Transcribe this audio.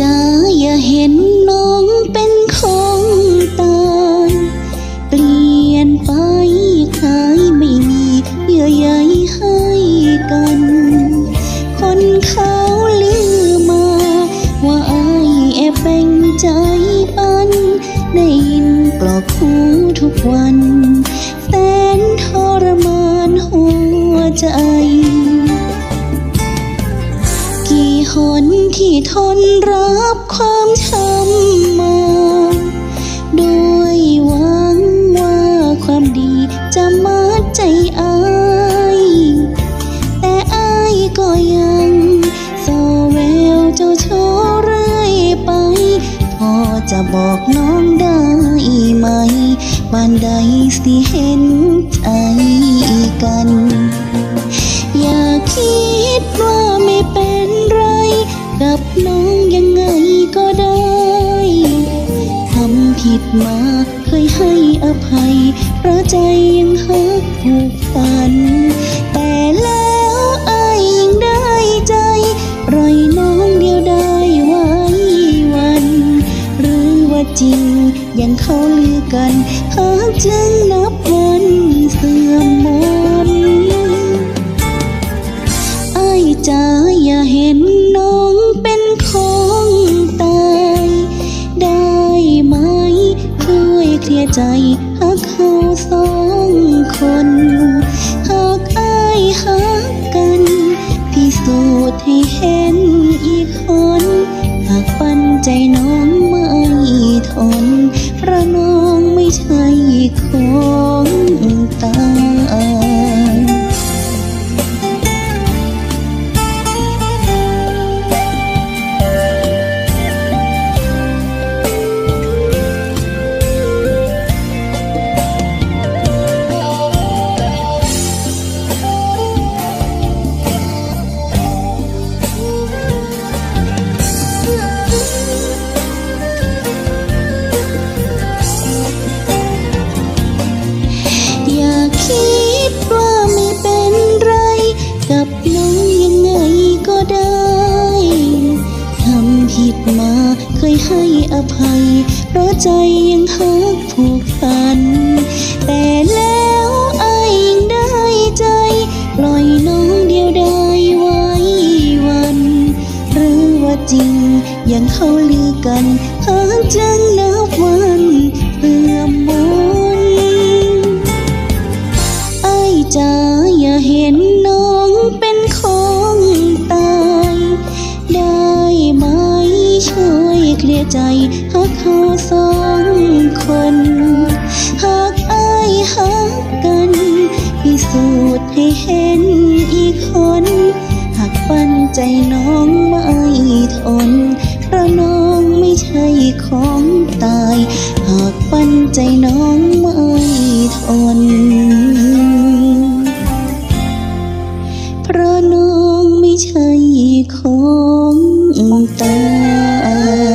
จ๋าอย่าเห็นน้องเป็นของตายเปลี่ยนไปคล้ายไม่มีเยื่อใยให้กัน คนเขาลือมา ว่าอายแอบแบ่งใจปัน ได้ยินกรอกหูทุกวันแสนทรมานหัวใจ ที่ทนรับความช้ำมา ด้วยหวังว่าความดีจะมัดใจอาย แต่อายก็ยังสอแววเจ้าโชว์เรื่อยไป พอจะบอกน้องได้ไหมบ้านใดสิเห็นใจกัน ผิดมาเคยให้อภัย เพราะใจยังหักผูกพัน แต่แล้วอายยังได้ใจปล่อยน้องเดียวได้ไว้วัน หรือว่าจริงยังเขาลือกันหากจึงนับวันเสื่อมมนไอ้ายจ๋าอย่าเห็น ใจหากเขาสองคนหากอายหักกันพิสูจน์ให้เห็นอีกคนหากปันใจน้องไม่ทนเพราะน้องไม่ใช่ของ มาเคยให้อภัย เพราะใจยังหักผูกพัน แต่แล้วไอ้ยังได้ใจปล่อยน้องเดียวได้ไว้วัน หรือว่าจริงยังเขาลือกันเพิ่งจัง เขาสองคน หากอายหักกันพิสูจน์ให้เห็นอีกคน หากปันใจน้องไม่ทนเพราะน้องไม่ใช่ของตาย หากปันใจน้องไม่ทน เพราะน้องไม่ใช่ของตาย